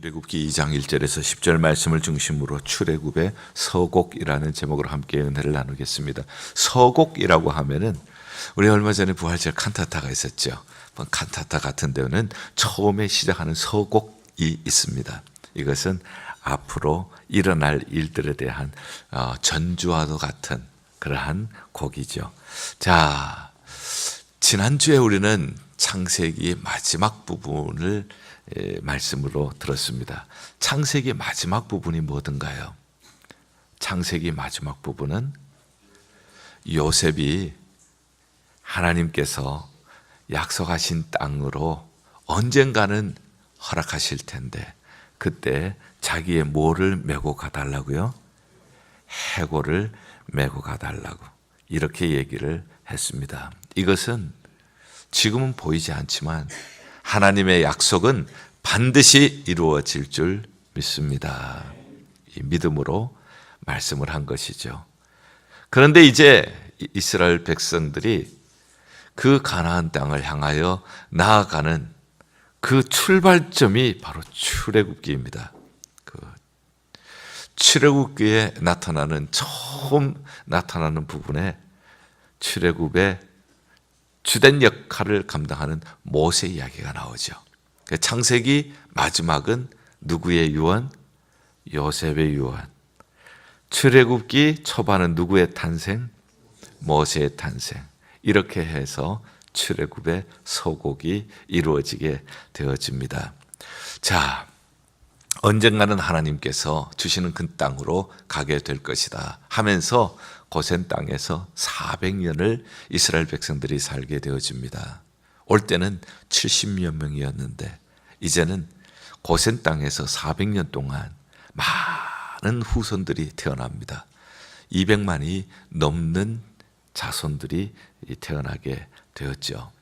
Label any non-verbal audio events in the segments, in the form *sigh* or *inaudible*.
출애굽기 2장 1절에서 10절 말씀을 중심으로 출애굽의 서곡이라는 제목으로 함께 은혜를 나누겠습니다. 서곡이라고 하면은 우리 얼마 전에 부활절 칸타타가 있었죠. 뭐 칸타타 같은 데는 처음에 시작하는 서곡이 있습니다. 이것은 앞으로 일어날 일들에 대한 어, 전주와도 같은 그러한 곡이죠. 자, 지난주에 우리는 창세기의 마지막 부분을 에, 말씀으로 들었습니다. 창세기 마지막 부분이 뭐든가요? 창세기 마지막 부분은 요셉이 하나님께서 약속하신 땅으로 언젠가는 허락하실 텐데 그때 자기의 뭐를 메고 가달라고요? 해고를 메고 가달라고 이렇게 얘기를 했습니다. 이것은 지금은 보이지 않지만 하나님의 약속은 반드시 이루어질 줄 믿습니다. 이 믿음으로 말씀을 한 것이죠. 그런데 이제 이스라엘 백성들이 그 가나안 땅을 향하여 나아가는 그 출발점이 바로 출애굽기입니다. 그 출애굽기에 나타나는 처음 나타나는 부분에 출애굽의 주된 역할을 감당하는 모세 이야기가 나오죠. 그 창세기 마지막은 누구의 유언? 요셉의 유언. 출애굽기 초반은 누구의 탄생? 모세의 탄생. 이렇게 해서 출애굽의 서곡이 이루어지게 되어집니다. 자, 언젠가는 하나님께서 주시는 그 땅으로 가게 될 것이다 하면서 고센 땅에서 400년을 이스라엘 백성들이 살게 되어집니다. 올 때는 70여 명이었는데 이제는 고센 땅에서 400년 동안 많은 후손들이 태어납니다. 200만이 넘는 자손들이 태어나게 되었죠.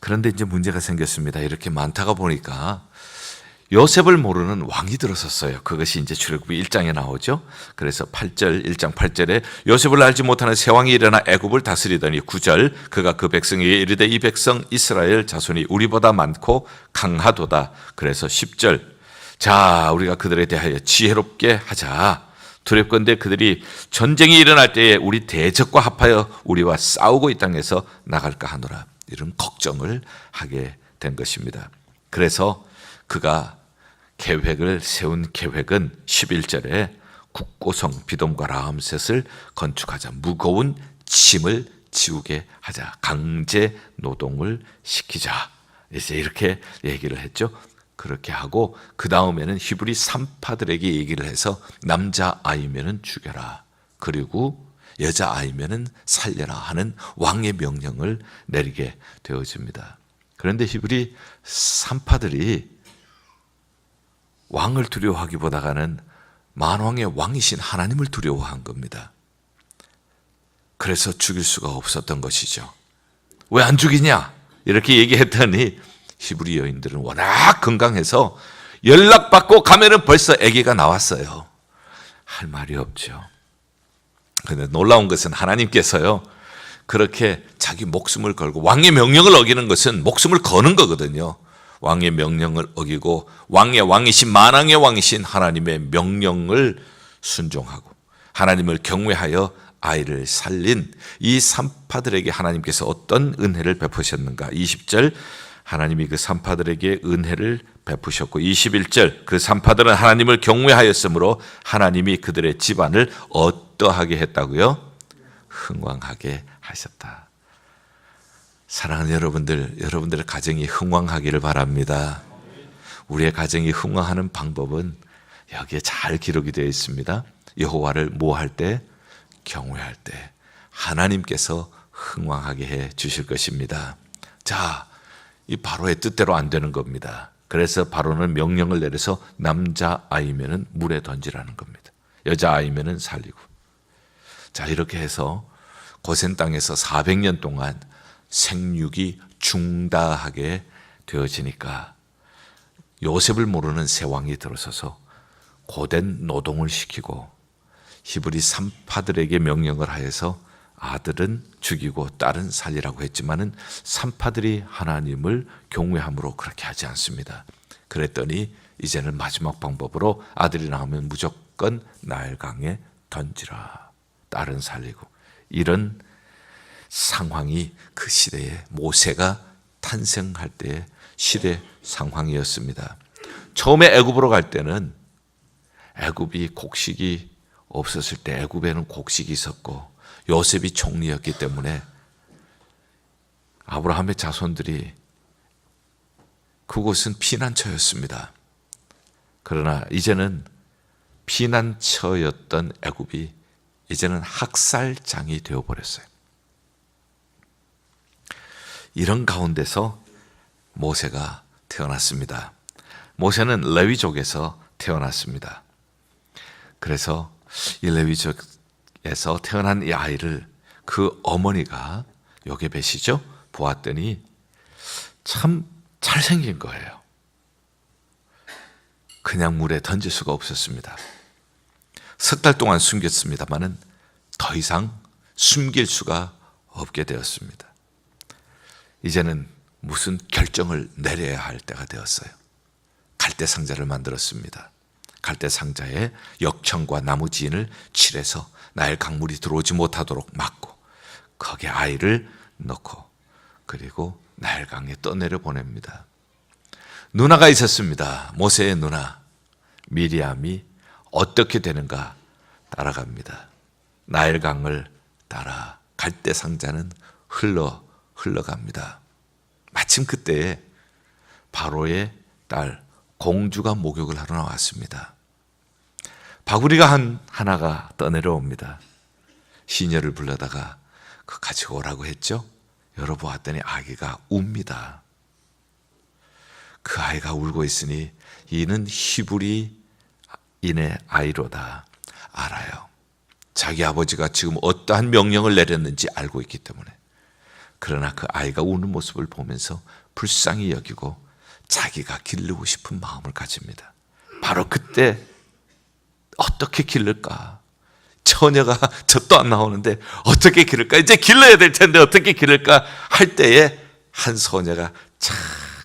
그런데 이제 문제가 생겼습니다. 이렇게 많다가 보니까 요셉을 모르는 왕이 들어섰어요. 그것이 이제 출애굽기 1장에 나오죠. 그래서 8절 1장 8절에 요셉을 알지 못하는 새 왕이 일어나 애굽을 다스리더니 9절 그가 그 백성에게 이르되 이 백성 이스라엘 자손이 우리보다 많고 강하도다. 그래서 10절 자 우리가 그들에 대하여 지혜롭게 하자. 두렵건대 그들이 전쟁이 일어날 때에 우리 대적과 합하여 우리와 싸우고 이 땅에서 나갈까 하노라. 이런 걱정을 하게 된 것입니다. 그래서 그가 계획을 세운 계획은 11절에 국고성 비돔과 라암셋을 건축하자 무거운 짐을 지우게 하자 강제 노동을 시키자 이제 이렇게 얘기를 했죠. 그렇게 하고 그 다음에는 히브리 산파들에게 얘기를 해서 남자 아이면은 죽여라 그리고 여자 아이면은 살려라 하는 왕의 명령을 내리게 되어집니다. 그런데 히브리 산파들이 왕을 두려워하기보다는 만왕의 왕이신 하나님을 두려워한 겁니다. 그래서 죽일 수가 없었던 것이죠. 왜 안 죽이냐? 이렇게 얘기했더니 히브리 여인들은 워낙 건강해서 연락받고 가면은 벌써 아기가 나왔어요. 할 말이 없죠. 근데 놀라운 것은 하나님께서요. 그렇게 자기 목숨을 걸고 왕의 명령을 어기는 것은 목숨을 거는 거거든요. 왕의 명령을 어기고 왕의 왕이신 만왕의 왕이신 하나님의 명령을 순종하고 하나님을 경외하여 아이를 살린 이 산파들에게 하나님께서 어떤 은혜를 베푸셨는가? 20절 하나님이 그 산파들에게 은혜를 베푸셨고 21절 그 산파들은 하나님을 경외하였으므로 하나님이 그들의 집안을 어떠하게 했다고요? 흥왕하게 하셨다. 사랑하는 여러분들, 여러분들의 가정이 흥왕하기를 바랍니다. 우리의 가정이 흥왕하는 방법은 여기에 잘 기록이 되어 있습니다. 여호와를 모할 때, 경외할 때 하나님께서 흥왕하게 해 주실 것입니다. 자, 이 바로의 뜻대로 안 되는 겁니다. 그래서 바로는 명령을 내려서 남자 아이면은 물에 던지라는 겁니다. 여자 아이면은 살리고. 자, 이렇게 해서 고센 땅에서 400년 동안 생육이 중다하게 되어지니까 요셉을 모르는 새 왕이 들어서서 고된 노동을 시키고 히브리 산파들에게 명령을 하여서 아들은 죽이고 딸은 살리라고 했지만은 산파들이 하나님을 경외함으로 그렇게 하지 않습니다. 그랬더니 이제는 마지막 방법으로 아들이 나오면 무조건 나일강에 던지라. 딸은 살리고 이런 상황이 그 시대에 모세가 탄생할 때의 시대 상황이었습니다. 처음에 애굽으로 갈 때는 애굽이 곡식이 없었을 때 애굽에는 곡식이 있었고 요셉이 총리였기 때문에 아브라함의 자손들이 그곳은 피난처였습니다. 그러나 이제는 피난처였던 애굽이 이제는 학살장이 되어 버렸어요. 이런 가운데서 모세가 태어났습니다. 모세는 레위족에서 태어났습니다. 그래서 이 레위족에서 태어난 이 아이를 그 어머니가 요게벳이죠. 보았더니 참 잘생긴 거예요. 그냥 물에 던질 수가 없었습니다. 석 달 동안 숨겼습니다만은 더 이상 숨길 수가 없게 되었습니다. 이제는 무슨 결정을 내려야 할 때가 되었어요. 갈대 상자를 만들었습니다. 갈대 상자에 역청과 나무 지인을 칠해서 나일 강물이 들어오지 못하도록 막고 거기에 아이를 넣고 그리고 나일 강에 떠내려 보냅니다. 누나가 있었습니다. 모세의 누나 미리암이 어떻게 되는가 따라갑니다. 나일강을 따라 갈대 상자는 흘러 흘러갑니다. 마침 그때에 바로의 딸 공주가 목욕을 하러 나왔습니다. 바구리가 한 하나가 떠내려옵니다. 시녀를 불러다가 그 가지고 오라고 했죠. 열어보았더니 아기가 웁니다. 그 아이가 울고 있으니 이는 히브리 인의 아이로다 알아요. 자기 아버지가 지금 어떠한 명령을 내렸는지 알고 있기 때문에 그러나 그 아이가 우는 모습을 보면서 불쌍히 여기고 자기가 기르고 싶은 마음을 가집니다. 바로 그때 어떻게 기를까? 처녀가 *laughs* 젖도 안 나오는데 어떻게 기를까? 이제 길러야 될 텐데 어떻게 기를까? 할 때에 한 소녀가 착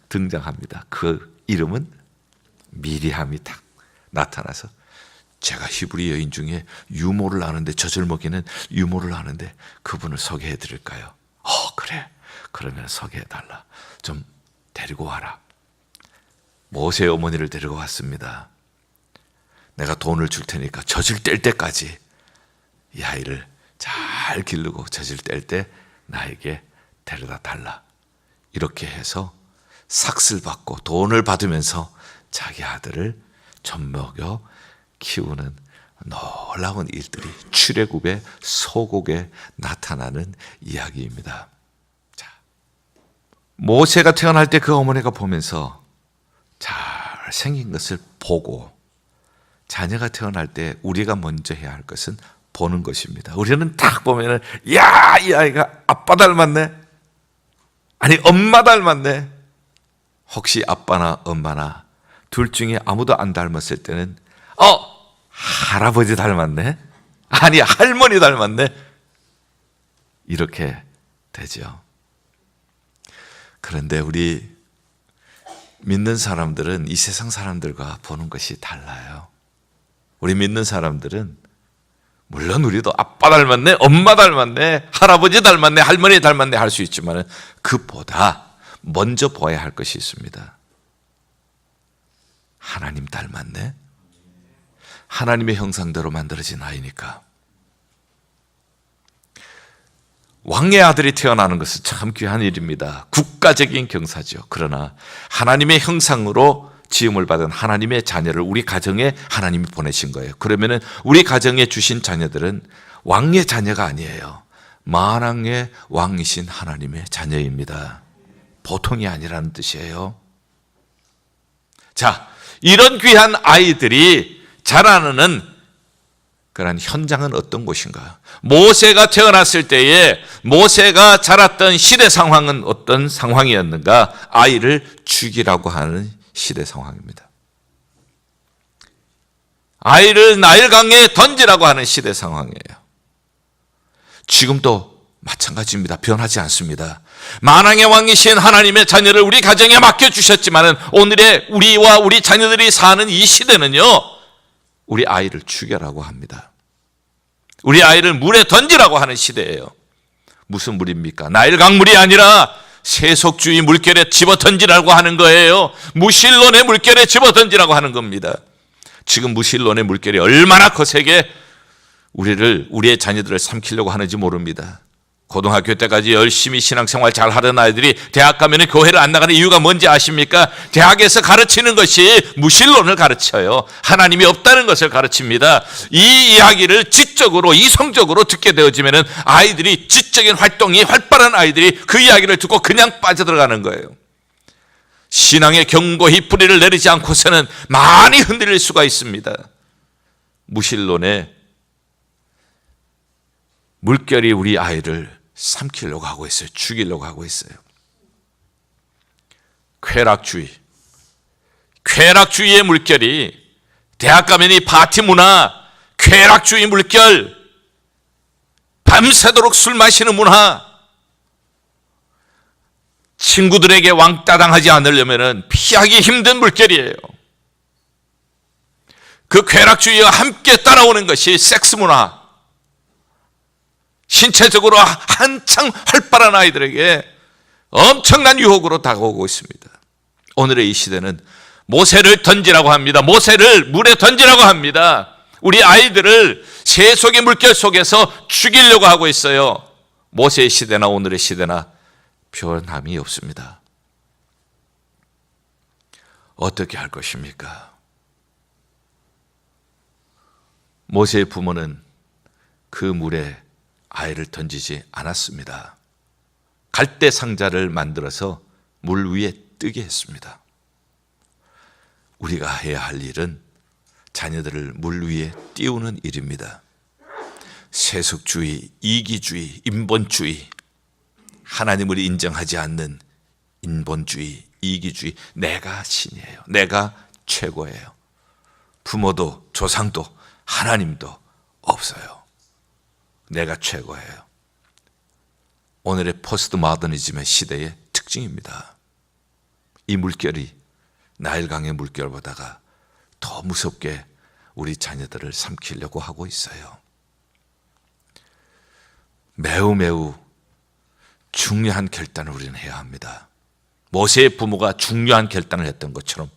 등장합니다. 그 이름은 미리함이 딱 나타나서 제가 히브리 여인 중에 유모를 아는데 젖을 먹이는 유모를 아는데 그분을 소개해 드릴까요? 어, 그래. 그러면 소개해 달라. 좀 데리고 와라. 모세 어머니를 데리고 왔습니다. 내가 돈을 줄 테니까 젖을 뗄 때까지 이 아이를 잘 기르고 젖을 뗄 때 나에게 데려다 달라. 이렇게 해서 삭슬 받고 돈을 받으면서 자기 아들을 젖먹여 키우는 놀라운 일들이 출애굽의 소곡에 나타나는 이야기입니다. 자, 모세가 태어날 때 그 어머니가 보면서 잘 생긴 것을 보고 자녀가 태어날 때 우리가 먼저 해야 할 것은 보는 것입니다. 우리는 딱 보면은 야, 이 아이가 아빠 닮았네. 아니 엄마 닮았네. 혹시 아빠나 엄마나 둘 중에 아무도 안 닮았을 때는 어 할아버지 닮았네. 아니 할머니 닮았네. 이렇게 되죠. 그런데 우리 믿는 사람들은 이 세상 사람들과 보는 것이 달라요. 우리 믿는 사람들은 물론 우리도 아빠 닮았네, 엄마 닮았네, 할아버지 닮았네, 할머니 닮았네 할 수 있지만 그보다 먼저 보아야 할 것이 있습니다. 하나님 닮았네. 하나님의 형상대로 만들어진 아이니까. 왕의 아들이 태어나는 것은 참 귀한 일입니다. 국가적인 경사죠. 그러나 하나님의 형상으로 지음을 받은 하나님의 자녀를 우리 가정에 하나님이 보내신 거예요. 그러면은 우리 가정에 주신 자녀들은 왕의 자녀가 아니에요. 만왕의 왕이신 하나님의 자녀입니다. 보통이 아니라는 뜻이에요. 자, 이런 귀한 아이들이 자라는 그런 현장은 어떤 곳인가? 모세가 태어났을 때에 모세가 자랐던 시대 상황은 어떤 상황이었는가? 아이를 죽이라고 하는 시대 상황입니다. 아이를 나일강에 던지라고 하는 시대 상황이에요. 지금도 마찬가지입니다. 변하지 않습니다. 만왕의 왕이신 하나님의 자녀를 우리 가정에 맡겨 주셨지만은 오늘의 우리와 우리 자녀들이 사는 이 시대는요. 우리 아이를 죽여라고 합니다. 우리 아이를 물에 던지라고 하는 시대예요. 무슨 물입니까? 나일 강물이 아니라 세속주의 물결에 집어 던지라고 하는 거예요. 무신론의 물결에 집어 던지라고 하는 겁니다. 지금 무신론의 물결이 얼마나 거세게 우리를 우리의 자녀들을 삼키려고 하는지 모릅니다. 고등학교 때까지 열심히 신앙생활 잘 하던 아이들이 대학 가면 교회를 안 나가는 이유가 뭔지 아십니까? 대학에서 가르치는 것이 무신론을 가르쳐요. 하나님이 없다는 것을 가르칩니다. 이 이야기를 지적으로 이성적으로 듣게 되어지면 아이들이 지적인 활동이 활발한 아이들이 그 이야기를 듣고 그냥 빠져들어가는 거예요. 신앙의 경고히 뿌리를 내리지 않고서는 많이 흔들릴 수가 있습니다. 무신론의 물결이 우리 아이를 삼키려고 하고 있어요. 죽이려고 하고 있어요. 쾌락주의. 쾌락주의의 물결이 대학 가면 이 파티 문화, 쾌락주의 물결, 밤새도록 술 마시는 문화, 친구들에게 왕따당하지 않으려면 피하기 힘든 물결이에요. 그 쾌락주의와 함께 따라오는 것이 섹스 문화, 신체적으로 한창 활발한 아이들에게 엄청난 유혹으로 다가오고 있습니다. 오늘의 이 시대는 모세를 던지라고 합니다. 모세를 물에 던지라고 합니다. 우리 아이들을 세속의 물결 속에서 죽이려고 하고 있어요. 모세의 시대나 오늘의 시대나 변함이 없습니다. 어떻게 할 것입니까? 모세의 부모는 그 물에 아이를 던지지 않았습니다. 갈대 상자를 만들어서 물 위에 뜨게 했습니다. 우리가 해야 할 일은 자녀들을 물 위에 띄우는 일입니다. 세속주의, 이기주의, 인본주의, 하나님을 인정하지 않는 인본주의, 이기주의, 내가 신이에요. 내가 최고예요. 부모도 조상도 하나님도 없어요. 내가 최고예요. 오늘의 포스트 모더니즘의 시대의 특징입니다. 이 물결이 나일강의 물결보다가 더 무섭게 우리 자녀들을 삼키려고 하고 있어요. 매우 매우 중요한 결단을 우리는 해야 합니다. 모세의 부모가 중요한 결단을 했던 것처럼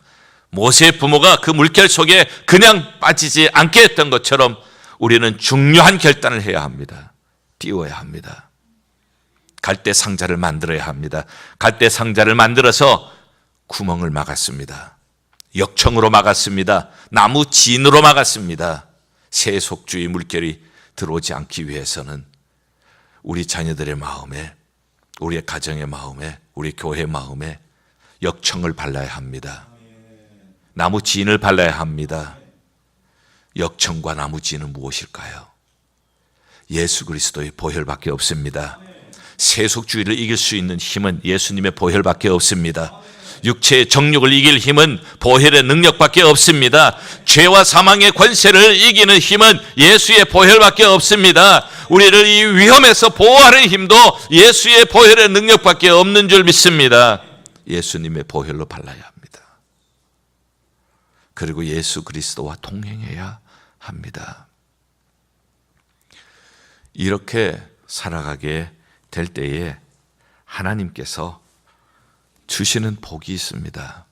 모세의 부모가 그 물결 속에 그냥 빠지지 않게 했던 것처럼 우리는 중요한 결단을 해야 합니다. 띄워야 합니다. 갈대 상자를 만들어야 합니다. 갈대 상자를 만들어서 구멍을 막았습니다. 역청으로 막았습니다. 나무 진으로 막았습니다. 세속주의 물결이 들어오지 않기 위해서는 우리 자녀들의 마음에, 우리의 가정의 마음에, 우리 교회 마음에 역청을 발라야 합니다. 나무 진을 발라야 합니다. 역청과 나무 진은 무엇일까요? 예수 그리스도의 보혈밖에 없습니다. 세속주의를 이길 수 있는 힘은 예수님의 보혈밖에 없습니다. 육체의 정욕을 이길 힘은 보혈의 능력밖에 없습니다. 죄와 사망의 권세를 이기는 힘은 예수의 보혈밖에 없습니다. 우리를 이 위험에서 보호하는 힘도 예수의 보혈의 능력밖에 없는 줄 믿습니다. 예수님의 보혈로 발라야 합니다. 그리고 예수 그리스도와 동행해야 합니다. 이렇게 살아가게 될 때에 하나님께서 주시는 복이 있습니다.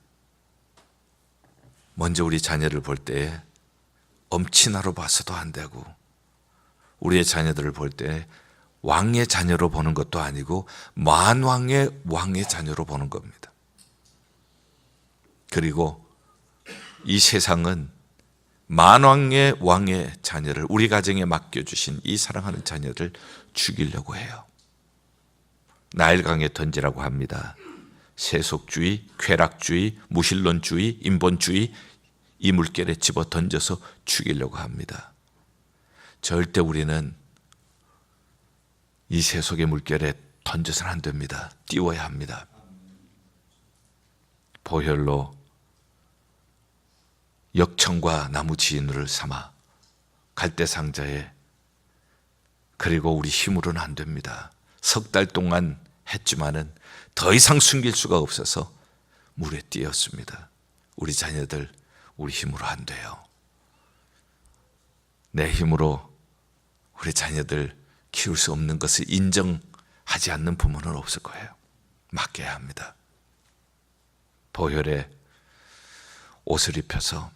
먼저 우리 자녀를 볼때 엄친아로 봐서도 안 되고 우리의 자녀들을 볼 때 왕의 자녀로 보는 것도 아니고 만왕의 왕의 자녀로 보는 겁니다. 그리고 이 세상은 만왕의 왕의 자녀를 우리 가정에 맡겨주신 이 사랑하는 자녀를 죽이려고 해요. 나일강에 던지라고 합니다. 세속주의, 쾌락주의, 무신론주의, 인본주의 이 물결에 집어 던져서 죽이려고 합니다. 절대 우리는 이 세속의 물결에 던져서는 안 됩니다. 띄워야 합니다. 보혈로 역청과 나무 지인을 삼아 갈대 상자에 그리고 우리 힘으로는 안 됩니다. 석 달 동안 했지만은 더 이상 숨길 수가 없어서 물에 뛰었습니다. 우리 자녀들 우리 힘으로 안 돼요. 내 힘으로 우리 자녀들 키울 수 없는 것을 인정하지 않는 부모는 없을 거예요. 맡겨야 합니다. 보혈에 옷을 입혀서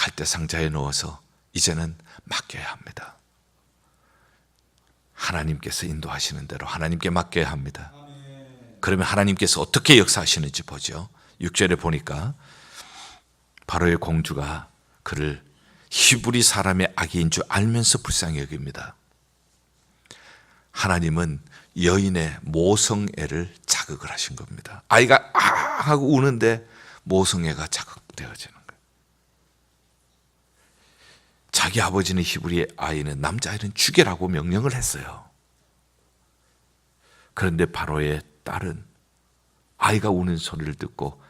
갈대 상자에 넣어서 이제는 맡겨야 합니다. 하나님께서 인도하시는 대로 하나님께 맡겨야 합니다. 그러면 하나님께서 어떻게 역사하시는지 보죠. 6절에 보니까 바로의 공주가 그를 히브리 사람의 아기인 줄 알면서 불쌍히 여깁니다. 하나님은 여인의 모성애를 자극을 하신 겁니다. 아이가 아 하고 우는데 모성애가 자극되어지는 거예요. 자기 아버지는 히브리 아이는 남자아이는 죽여라고 명령을 했어요. 그런데 바로의 딸은 아이가 우는 소리를 듣고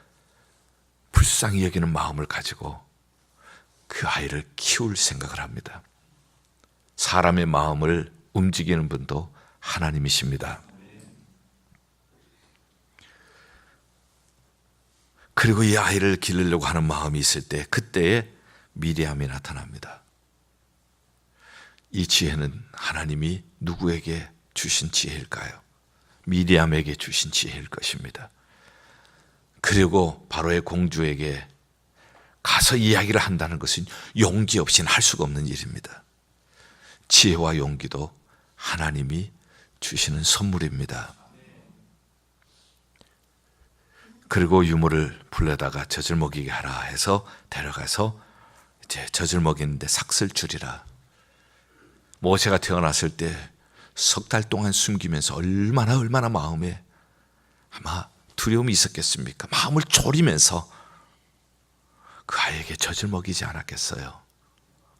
불쌍히 여기는 마음을 가지고 그 아이를 키울 생각을 합니다. 사람의 마음을 움직이는 분도 하나님이십니다. 그리고 이 아이를 기르려고 하는 마음이 있을 때 그때에 미리암이 나타납니다. 이 지혜는 하나님이 누구에게 주신 지혜일까요? 미리암에게 주신 지혜일 것입니다. 그리고 바로의 공주에게 가서 이야기를 한다는 것은 용기 없이는 할 수가 없는 일입니다. 지혜와 용기도 하나님이 주시는 선물입니다. 그리고 유모를 불러다가 젖을 먹이게 하라 해서 데려가서 이제 젖을 먹이는데 삭슬 줄이라. 모세가 태어났을 때 석 달 동안 숨기면서 얼마나 얼마나 마음에 아마 두려움이 있었겠습니까? 마음을 졸이면서 그 아이에게 젖을 먹이지 않았겠어요.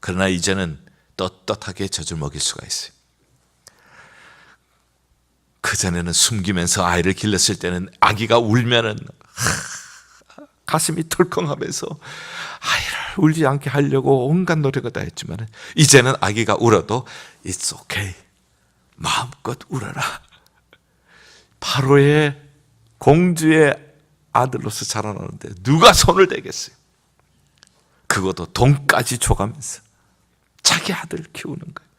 그러나 이제는 떳떳하게 젖을 먹일 수가 있어요. 그전에는 숨기면서 아이를 길렀을 때는 아기가 울면은 하, 가슴이 털컹하면서 아이를 울지 않게 하려고 온갖 노력을 다 했지만 이제는 아기가 울어도 It's okay. 마음껏 울어라. 바로의 공주의 아들로서 자라나는데 누가 손을 대겠어요? 그것도 돈까지 줘가면서 자기 아들 키우는 거예요.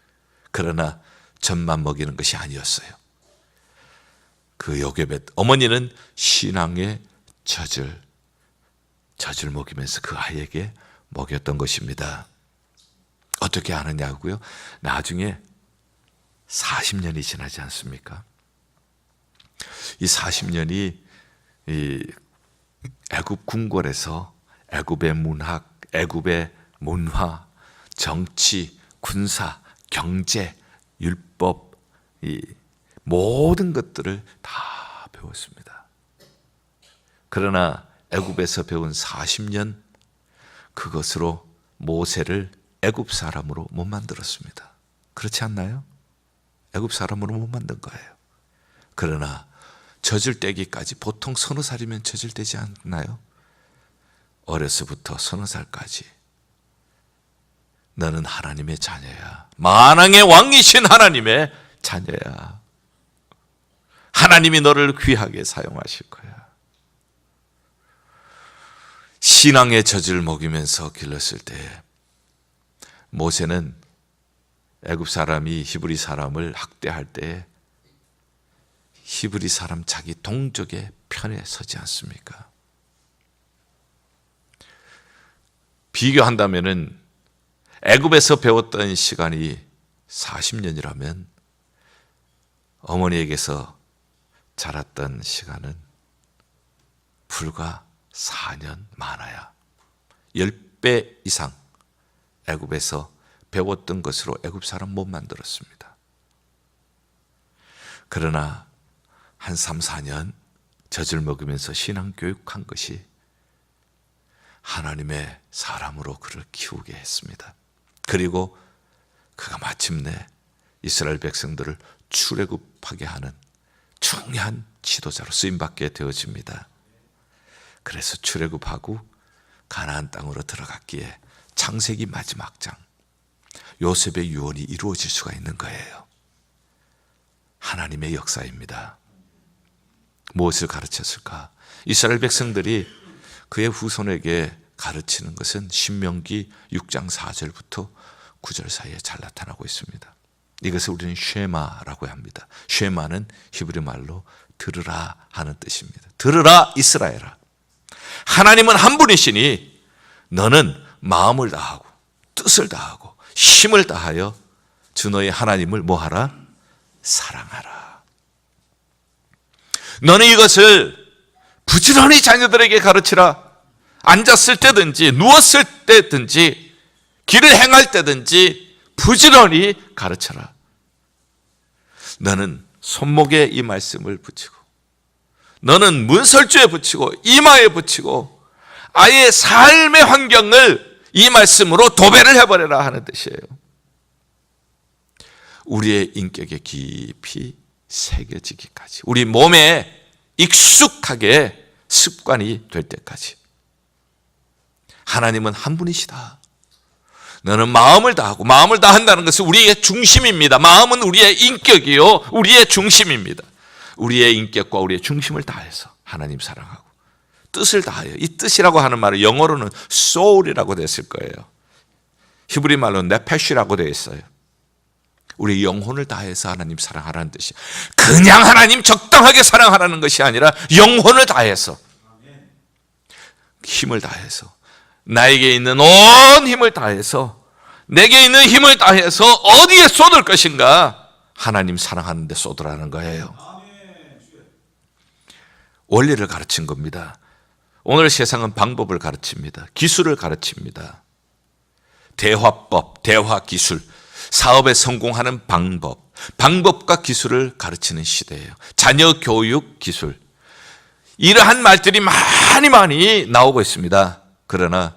그러나 젖만 먹이는 것이 아니었어요. 그 요게벳 어머니는 신앙의 젖을 젖을 먹이면서 그 아이에게 먹였던 것입니다. 어떻게 아느냐고요? 나중에 40년이 지나지 않습니까? 이 40년이 이 애굽 궁궐에서 애굽의 문학, 애굽의 문화, 정치, 군사, 경제, 율법 이 모든 것들을 다 배웠습니다. 그러나 애굽에서 배운 40년 그것으로 모세를 애굽 사람으로 못 만들었습니다. 그렇지 않나요? 애굽 사람으로 못 만든 거예요. 그러나 젖을 떼기까지 보통 서너 살이면 젖을 떼지 않나요? 어려서부터 서너 살까지 너는 하나님의 자녀야. 만왕의 왕이신 하나님의 자녀야. 하나님이 너를 귀하게 사용하실 거야. 신앙의 젖을 먹이면서 길렀을 때 모세는 애굽 사람이 히브리 사람을 학대할 때 히브리 사람 자기 동족의 편에 서지 않습니까? 비교한다면은 애굽에서 배웠던 시간이 40년이라면 어머니에게서 자랐던 시간은 불과 4년 많아야 10배 이상 애굽에서 배웠던 것으로 애굽 사람 못 만들었습니다. 그러나 한 3, 4년 젖을 먹으면서 신앙 교육한 것이 하나님의 사람으로 그를 키우게 했습니다. 그리고 그가 마침내 이스라엘 백성들을 출애굽하게 하는 중요한 지도자로 쓰임 받게 되어집니다. 그래서 출애굽하고 가나안 땅으로 들어갔기에 창세기 마지막 장 요셉의 유언이 이루어질 수가 있는 거예요. 하나님의 역사입니다. 무엇을 가르쳤을까? 이스라엘 백성들이 그의 후손에게 가르치는 것은 신명기 6장 4절부터 9절 사이에 잘 나타나고 있습니다. 이것을 우리는 쉐마라고 합니다. 쉐마는 히브리 말로 들으라 하는 뜻입니다. 들으라 이스라엘아. 하나님은 한 분이시니 너는 마음을 다하고 뜻을 다하고 힘을 다하여 주 너의 하나님을 뭐하라? 사랑하라. 너는 이것을 부지런히 자녀들에게 가르치라. 앉았을 때든지 누웠을 때든지 길을 행할 때든지 부지런히 가르쳐라. 너는 손목에 이 말씀을 붙이고 너는 문설주에 붙이고 이마에 붙이고 아예 삶의 환경을 이 말씀으로 도배를 해버려라 하는 뜻이에요. 우리의 인격에 깊이 새겨지기까지 우리 몸에 익숙하게 습관이 될 때까지 하나님은 한 분이시다. 너는 마음을 다하고 마음을 다한다는 것은 우리의 중심입니다. 마음은 우리의 인격이요, 우리의 중심입니다. 우리의 인격과 우리의 중심을 다해서 하나님 사랑하고 뜻을 다하여 이 뜻이라고 하는 말은 영어로는 soul이라고 됐을 거예요. 히브리 말로 네페시라고 되어 있어요. 우리 영혼을 다해서 하나님 사랑하라는 뜻이 그냥 하나님 적당하게 사랑하라는 것이 아니라 영혼을 다해서 힘을 다해서 나에게 있는 온 힘을 다해서 내게 있는 힘을 다해서 어디에 쏟을 것인가 하나님 사랑하는데 쏟으라는 거예요. 원리를 가르친 겁니다. 오늘 세상은 방법을 가르칩니다. 기술을 가르칩니다. 대화법, 대화 기술, 사업에 성공하는 방법, 방법과 기술을 가르치는 시대예요. 자녀 교육 기술. 이러한 말들이 많이 많이 나오고 있습니다. 그러나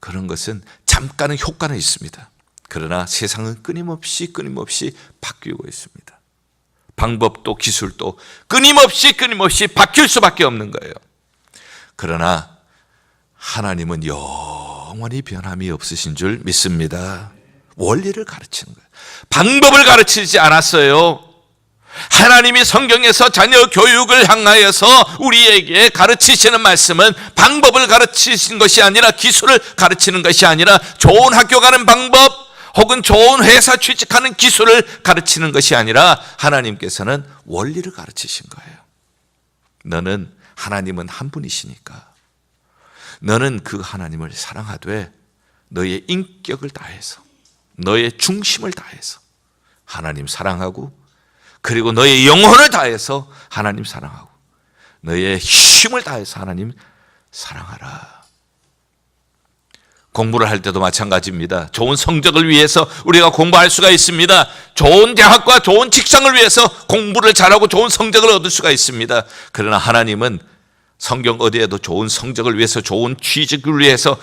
그런 것은 잠깐은 효과는 있습니다. 그러나 세상은 끊임없이 끊임없이 바뀌고 있습니다. 방법도 기술도 끊임없이 끊임없이 바뀔 수밖에 없는 거예요. 그러나 하나님은 영원히 변함이 없으신 줄 믿습니다. 원리를 가르치는 거예요. 방법을 가르치지 않았어요. 하나님이 성경에서 자녀 교육을 향하여서 우리에게 가르치시는 말씀은 방법을 가르치신 것이 아니라 기술을 가르치는 것이 아니라 좋은 학교 가는 방법 혹은 좋은 회사 취직하는 기술을 가르치는 것이 아니라 하나님께서는 원리를 가르치신 거예요. 너는 하나님은 한 분이시니까 너는 그 하나님을 사랑하되 너의 인격을 다해서 너의 중심을 다해서 하나님 사랑하고 그리고 너의 영혼을 다해서 하나님 사랑하고 너의 힘을 다해서 하나님 사랑하라. 공부를 할 때도 마찬가지입니다. 좋은 성적을 위해서 우리가 공부할 수가 있습니다. 좋은 대학과 좋은 직장을 위해서 공부를 잘하고 좋은 성적을 얻을 수가 있습니다. 그러나 하나님은 성경 어디에도 좋은 성적을 위해서 좋은 취직을 위해서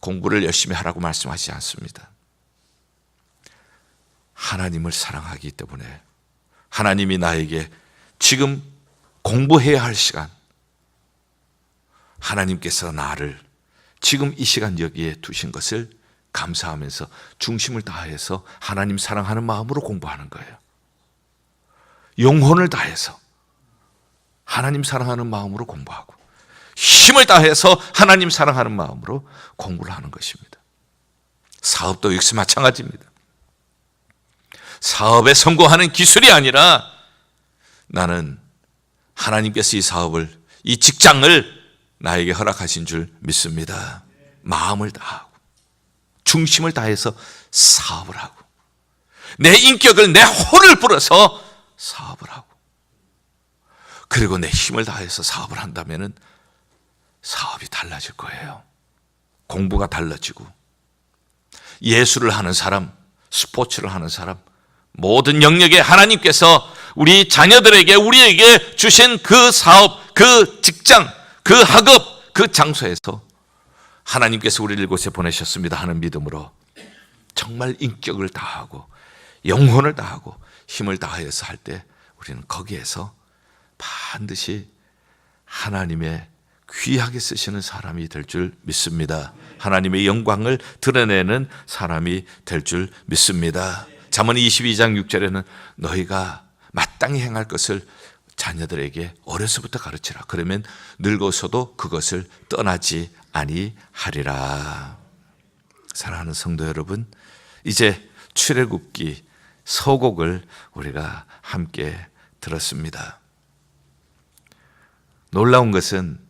공부를 열심히 하라고 말씀하지 않습니다. 하나님을 사랑하기 때문에 하나님이 나에게 지금 공부해야 할 시간, 하나님께서 나를 지금 이 시간 여기에 두신 것을 감사하면서 중심을 다해서 하나님 사랑하는 마음으로 공부하는 거예요. 영혼을 다해서 하나님 사랑하는 마음으로 공부하고 힘을 다해서 하나님 사랑하는 마음으로 공부를 하는 것입니다. 사업도 역시 마찬가지입니다. 사업에 성공하는 기술이 아니라 나는 하나님께서 이 사업을, 이 직장을 나에게 허락하신 줄 믿습니다. 마음을 다하고, 중심을 다해서 사업을 하고, 내 인격을, 내 혼을 불어서 사업을 하고, 그리고 내 힘을 다해서 사업을 한다면 사업이 달라질 거예요. 공부가 달라지고, 예술을 하는 사람, 스포츠를 하는 사람, 모든 영역에 하나님께서 우리 자녀들에게 우리에게 주신 그 사업, 그 직장, 그 학업, 그 장소에서 하나님께서 우리를 이곳에 보내셨습니다 하는 믿음으로 정말 인격을 다하고 영혼을 다하고 힘을 다하여서 할 때 우리는 거기에서 반드시 하나님의 귀하게 쓰시는 사람이 될 줄 믿습니다. 하나님의 영광을 드러내는 사람이 될 줄 믿습니다. 잠언 22장 6절에는 너희가 마땅히 행할 것을 자녀들에게 어려서부터 가르치라. 그러면 늙어서도 그것을 떠나지 아니하리라. 사랑하는 성도 여러분, 이제 출애굽기 서곡을 우리가 함께 들었습니다. 놀라운 것은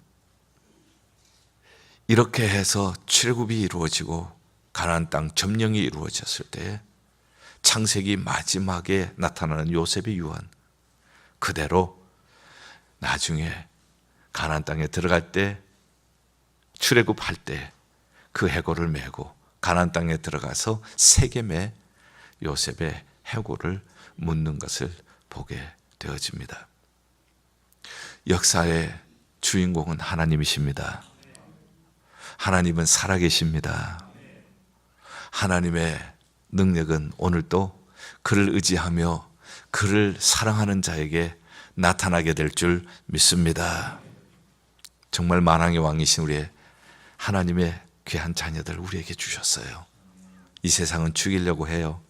이렇게 해서 출애굽이 이루어지고 가나안 땅 점령이 이루어졌을 때 창세기 마지막에 나타나는 요셉의 유언 그대로 나중에 가나안 땅에 들어갈 때 출애굽할 때 그 해골을 메고 가나안 땅에 들어가서 세겜에 요셉의 해골을 묻는 것을 보게 되어집니다. 역사의 주인공은 하나님이십니다. 하나님은 살아계십니다. 하나님의 능력은 오늘도 그를 의지하며 그를 사랑하는 자에게 나타나게 될 줄 믿습니다. 정말 만왕의 왕이신 우리의 하나님의 귀한 자녀들 우리에게 주셨어요. 이 세상은 죽이려고 해요.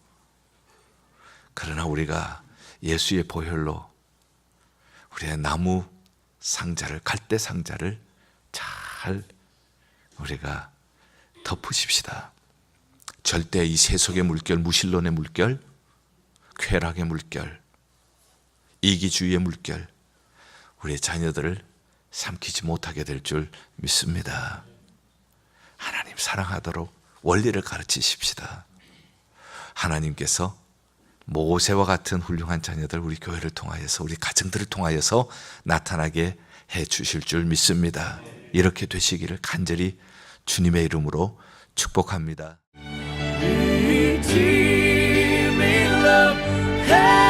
그러나 우리가 예수의 보혈로 우리의 나무 상자를 갈대 상자를 잘 우리가 덮으십시다. 절대 이 세속의 물결, 무신론의 물결, 쾌락의 물결, 이기주의의 물결, 우리의 자녀들을 삼키지 못하게 될 줄 믿습니다. 하나님 사랑하도록 원리를 가르치십시다. 하나님께서 모세와 같은 훌륭한 자녀들 우리 교회를 통하여서 우리 가정들을 통하여서 나타나게 해 주실 줄 믿습니다. 이렇게 되시기를 간절히 주님의 이름으로 축복합니다. Hey.